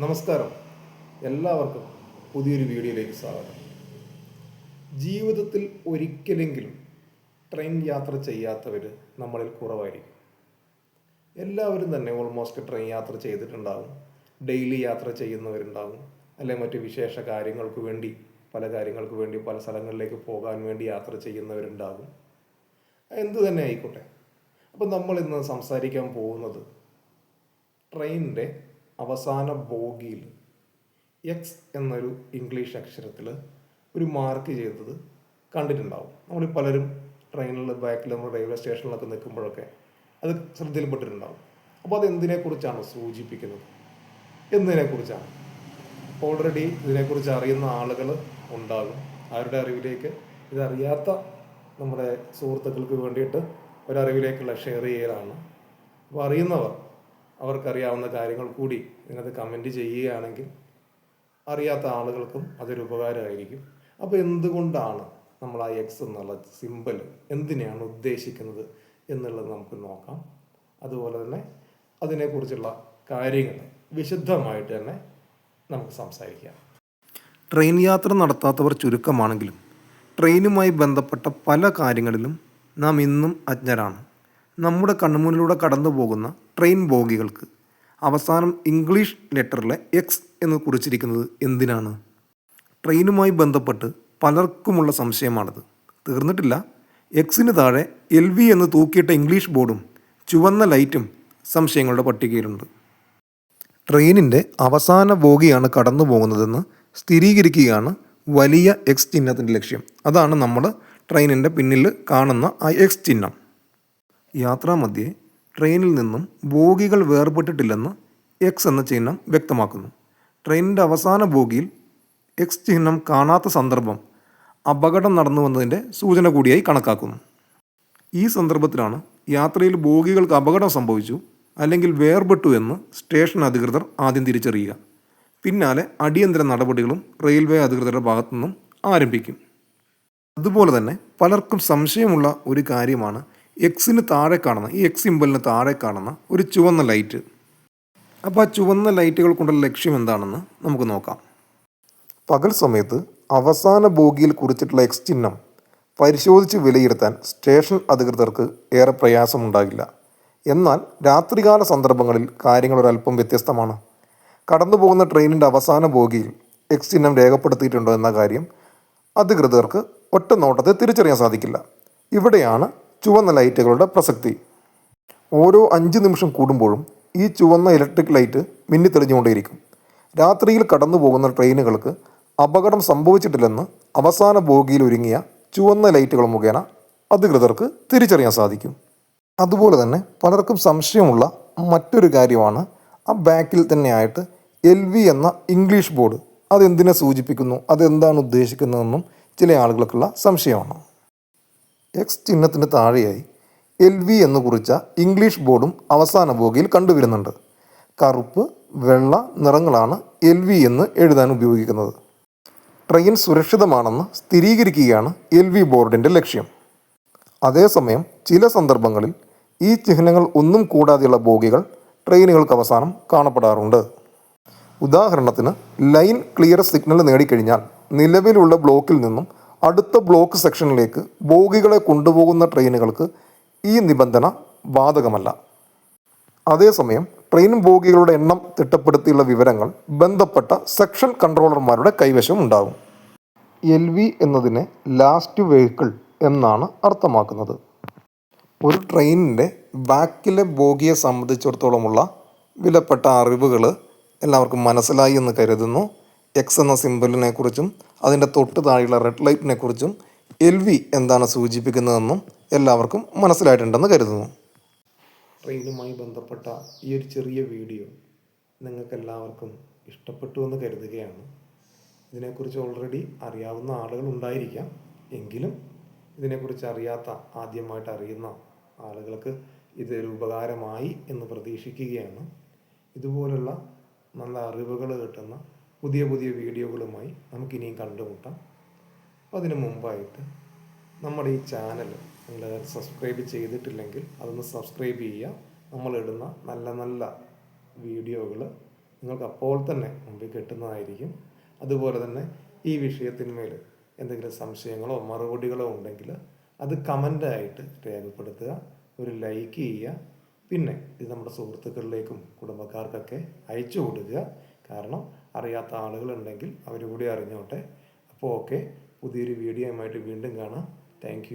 നമസ്കാരം. എല്ലാവർക്കും പുതിയൊരു വീഡിയോയിലേക്ക് സ്വാഗതം. ജീവിതത്തിൽ ഒരിക്കലെങ്കിലും ട്രെയിൻ യാത്ര ചെയ്യാത്തവർ നമ്മളിൽ കുറവായിരിക്കും. എല്ലാവരും തന്നെ ഓൾമോസ്റ്റ് ട്രെയിൻ യാത്ര ചെയ്തിട്ടുണ്ടാകും ഡെയിലി യാത്ര ചെയ്യുന്നവരുണ്ടാകും അല്ലെങ്കിൽ മറ്റ് വിശേഷ കാര്യങ്ങൾക്ക് വേണ്ടി പല കാര്യങ്ങൾക്ക് വേണ്ടി പല സ്ഥലങ്ങളിലേക്ക് പോകാൻ വേണ്ടി യാത്ര ചെയ്യുന്നവരുണ്ടാകും എന്തു തന്നെ ആയിക്കോട്ടെ. അപ്പം നമ്മൾ ഇന്ന് സംസാരിക്കാൻ പോകുന്നത് ട്രെയിനിന്റെ അവസാന ബോഗിയിൽ എക്സ് എന്നൊരു ഇംഗ്ലീഷ് അക്ഷരത്തിൽ ഒരു മാർക്ക് ചെയ്തത് കണ്ടിട്ടുണ്ടാവും. നമ്മൾ പലരും ട്രെയിനിൽ ബാക്കിൽ നമ്മൾ റെയിൽവേ സ്റ്റേഷനിലൊക്കെ നിൽക്കുമ്പോഴൊക്കെ അത് ശ്രദ്ധയിൽപ്പെട്ടിട്ടുണ്ടാവും. അപ്പോൾ അത് എന്തിനെക്കുറിച്ചാണ് സൂചിപ്പിക്കുന്നത്? എന്നതിനെക്കുറിച്ചാണ് ഓൾറെഡി ഇതിനെക്കുറിച്ച് അറിയുന്ന ആളുകൾ ഉണ്ടാകും. അവരുടെ അറിവിലേക്ക്? ഇതറിയാത്ത നമ്മുടെ സുഹൃത്തുക്കൾക്ക് വേണ്ടിയിട്ട് ഒരറിവിലേക്കുള്ള ഷെയർ ചെയ്യലാണ്. അപ്പോൾ അറിയുന്നവർ അവർക്കറിയാവുന്ന കാര്യങ്ങൾ കൂടി ഇതിനകത്ത് കമന്റ് ചെയ്യുകയാണെങ്കിൽ അറിയാത്ത ആളുകൾക്കും അതൊരു ഉപകാരമായിരിക്കും. അപ്പോൾ എന്തുകൊണ്ടാണ് നമ്മൾ ആ എക്സ് എന്നുള്ള സിമ്പൽ എന്തിനെയാണ് ഉദ്ദേശിക്കുന്നത് എന്നുള്ളത് നമുക്ക് നോക്കാം. അതുപോലെ തന്നെ അതിനെക്കുറിച്ചുള്ള കാര്യങ്ങൾ വിശുദ്ധമായിട്ട് തന്നെ നമുക്ക് സംസാരിക്കാം. ട്രെയിൻ യാത്ര നടത്താത്തവർ ചുരുക്കമാണെങ്കിലും ട്രെയിനുമായി ബന്ധപ്പെട്ട പല കാര്യങ്ങളിലും നാം ഇന്നും അജ്ഞരാണ്. നമ്മുടെ കണ്ണുമുന്നിലൂടെ കടന്നു പോകുന്ന ട്രെയിൻ ബോഗികൾക്ക് അവസാനം ഇംഗ്ലീഷ് ലെറ്ററിലെ എക്സ് എന്ന് കുറിച്ചിരിക്കുന്നത് എന്തിനാണ്? ട്രെയിനുമായി ബന്ധപ്പെട്ട് പലർക്കുമുള്ള സംശയമാണത്. തീർന്നിട്ടില്ല. എക്സിന് താഴെ എൽ വി എന്ന് തൂക്കിയിട്ട ഇംഗ്ലീഷ് ബോർഡും ചുവന്ന ലൈറ്റും സംശയങ്ങളുടെ പട്ടികയിലുണ്ട്. ട്രെയിനിന്റെ അവസാന ബോഗിയാണ് കടന്നു പോകുന്നതെന്ന് സ്ഥിരീകരിക്കുകയാണ് വലിയ എക്സ് ചിഹ്നത്തിന്റെ ലക്ഷ്യം. അതാണ് നമ്മൾ ട്രെയിനിന്റെ പിന്നിൽ കാണുന്ന ആ എക്സ് ചിഹ്നം. യാത്രാമധ്യേ ട്രെയിനിൽ നിന്നും ബോഗികൾ വേർപെട്ടിട്ടില്ലെന്ന് എക്സ് എന്ന ചിഹ്നം വ്യക്തമാക്കുന്നു. ട്രെയിനിന്റെ അവസാന ബോഗിയിൽ എക്സ് ചിഹ്നം കാണാത്ത സന്ദർഭം അപകടം നടന്നുവന്നതിന്റെ സൂചന കൂടിയായി കണക്കാക്കുന്നു. ഈ സന്ദർഭത്തിലാണ് യാത്രയിൽ ബോഗികൾക്ക് അപകടം സംഭവിച്ചു അല്ലെങ്കിൽ വേർപെട്ടു എന്ന് സ്റ്റേഷൻ അധികൃതർ ആദ്യം തിരിച്ചറിയുക. പിന്നാലെ അടിയന്തര നടപടികളും റെയിൽവേ അധികൃതരുടെ ഭാഗത്തു നിന്നും ആരംഭിക്കും. അതുപോലെ തന്നെ പലർക്കും സംശയമുള്ള ഒരു കാര്യമാണ് എക്സിന് താഴെ കാണുന്ന ഈ എക്സ് സിമ്പലിന് താഴെ കാണുന്ന ഒരു ചുവന്ന ലൈറ്റ് അപ്പോൾ ആ ചുവന്ന ലൈറ്റുകൾ കൊണ്ടുള്ള ലക്ഷ്യം എന്താണെന്ന് നമുക്ക് നോക്കാം. പകൽ സമയത്ത് അവസാന ബോഗിയിൽ കുറിച്ചിട്ടുള്ള എക്സ് ചിഹ്നം പരിശോധിച്ച് വിലയിരുത്താൻ സ്റ്റേഷൻ അധികൃതർക്ക് ഏറെ പ്രയാസമുണ്ടാകില്ല. എന്നാൽ രാത്രികാല സന്ദർഭങ്ങളിൽ കാര്യങ്ങൾ ഒരല്പം വ്യത്യസ്തമാണ്. കടന്നു പോകുന്ന ട്രെയിനിന്റെ അവസാന ബോഗിയിൽ എക്സ് ചിഹ്നം രേഖപ്പെടുത്തിയിട്ടുണ്ടോ എന്ന കാര്യം അധികൃതർക്ക് ഒറ്റ നോട്ടത്തിൽ തിരിച്ചറിയാൻ സാധിക്കില്ല. ഇവിടെയാണ് ചുവന്ന ലൈറ്റുകളുടെ പ്രസക്തി. ഓരോ അഞ്ച് നിമിഷം കൂടുമ്പോഴും ഈ ചുവന്ന ഇലക്ട്രിക് ലൈറ്റ് മിന്നിത്തെളിഞ്ഞുകൊണ്ടേയിരിക്കും രാത്രിയിൽ കടന്നു പോകുന്ന ട്രെയിനുകൾക്ക് അപകടം സംഭവിച്ചിട്ടില്ലെന്ന് അവസാന ബോഗിയിൽ ഒരുങ്ങിയ ചുവന്ന ലൈറ്റുകൾ മുഖേന അധികൃതർക്ക് തിരിച്ചറിയാൻ സാധിക്കും. അതുപോലെ തന്നെ പലർക്കും സംശയമുള്ള മറ്റൊരു കാര്യമാണ് ആ ബാക്കിൽ തന്നെയായിട്ട് എൽ വി എന്ന ഇംഗ്ലീഷ് ബോർഡ് അതെന്തിനെ സൂചിപ്പിക്കുന്നു അതെന്താണ് ഉദ്ദേശിക്കുന്നതെന്നും ചില ആളുകൾക്കുള്ള സംശയമാണ്. എക്സ് ചിഹ്നത്തിന് താഴെയായി എൽ വി എന്ന് കുറിച്ച ഇംഗ്ലീഷ് ബോർഡും അവസാന ബോഗിയിൽ കണ്ടുവരുന്നുണ്ട്. കറുപ്പ് വെള്ള നിറങ്ങളാണ് എൽ വി എന്ന് എഴുതാൻ ഉപയോഗിക്കുന്നത്. ട്രെയിൻ സുരക്ഷിതമാണെന്ന് സ്ഥിരീകരിക്കുകയാണ് എൽ വി ബോർഡിന്റെ ലക്ഷ്യം. അതേസമയം ചില സന്ദർഭങ്ങളിൽ ഈ ചിഹ്നങ്ങൾ ഒന്നും കൂടാതെയുള്ള ബോഗികൾ ട്രെയിനുകൾക്ക് അവസാനം കാണപ്പെടാറുണ്ട്. ഉദാഹരണത്തിന് ലൈൻ ക്ലിയർ സിഗ്നൽ നേടിക്കഴിഞ്ഞാൽ നിലവിലുള്ള ബ്ലോക്കിൽ നിന്നും അടുത്ത ബ്ലോക്ക് സെക്ഷനിലേക്ക് ബോഗികളെ കൊണ്ടുപോകുന്ന ട്രെയിനുകൾക്ക് ഈ നിബന്ധന ബാധകമല്ല. അതേസമയം ട്രെയിൻ ബോഗികളുടെ എണ്ണം തിട്ടപ്പെടുത്തിയുള്ള വിവരങ്ങൾ ബന്ധപ്പെട്ട സെക്ഷൻ കൺട്രോളർമാരുടെ കൈവശം ഉണ്ടാകും. എൽ വി എന്നതിനെ ലാസ്റ്റ് വെഹിക്കിൾ എന്നാണ് അർത്ഥമാക്കുന്നത്. ഒരു ട്രെയിനിന്റെ ബാക്കിലെ ബോഗിയെ സംബന്ധിച്ചിടത്തോളമുള്ള വിലപ്പെട്ട അറിവുകൾ എല്ലാവർക്കും മനസ്സിലായി എന്ന് കരുതുന്നു. എക്സ് എന്ന സിമ്പലിനെ കുറിച്ചും അതിന്റെ തൊട്ട് താഴെയുള്ള റെഡ് ലൈറ്റിനെ കുറിച്ചും എൽ വി എന്താണ് സൂചിപ്പിക്കുന്നതെന്നും എല്ലാവർക്കും മനസ്സിലായിട്ടുണ്ടെന്ന് കരുതുന്നു. ട്രെയിനുമായി ബന്ധപ്പെട്ട ഈ ഒരു ചെറിയ വീഡിയോ നിങ്ങൾക്ക് എല്ലാവർക്കും ഇഷ്ടപ്പെട്ടു എന്ന് കരുതുകയാണ്. ഇതിനെക്കുറിച്ച് ഓൾറെഡി അറിയാവുന്ന ആളുകൾ ഉണ്ടായിരിക്കാം. എങ്കിലും ഇതിനെക്കുറിച്ച് അറിയാത്ത ആദ്യമായിട്ട് അറിയുന്ന ആളുകൾക്ക് ഇതൊരു ഉപകാരമായി എന്ന് പ്രതീക്ഷിക്കുകയാണ്. ഇതുപോലുള്ള നല്ല അറിവുകൾ കിട്ടുന്ന പുതിയ പുതിയ വീഡിയോകളുമായി നമുക്കിനിയും കണ്ടുമുട്ടാം. അതിനു മുമ്പായിട്ട് നമ്മുടെ ഈ ചാനൽ നിങ്ങൾ സബ്സ്ക്രൈബ് ചെയ്തിട്ടില്ലെങ്കിൽ അതൊന്ന് സബ്സ്ക്രൈബ് ചെയ്യുക. നമ്മളിടുന്ന നല്ല നല്ല വീഡിയോകൾ നിങ്ങൾക്ക് അപ്പോൾ തന്നെ മുമ്പിൽ കിട്ടുന്നതായിരിക്കും. അതുപോലെ തന്നെ ഈ വിഷയത്തിന്മേൽ എന്തെങ്കിലും സംശയങ്ങളോ മറുപടികളോ ഉണ്ടെങ്കിൽ അത് കമന്റായിട്ട് രേഖപ്പെടുത്തുക ഒരു ലൈക്ക് ചെയ്യുക. പിന്നെ ഇത് നമ്മുടെ സുഹൃത്തുക്കളിലേക്കും കുടുംബക്കാർക്കൊക്കെ അയച്ചു കൊടുക്കുക. കാരണം അറിയാത്ത ആളുകളുണ്ടെങ്കിൽ അവർ കൂടി അറിഞ്ഞോട്ടെ. അപ്പോൾ ഓക്കെ പുതിയൊരു വീഡിയോയുമായിട്ട് വീണ്ടും കാണാം. താങ്ക്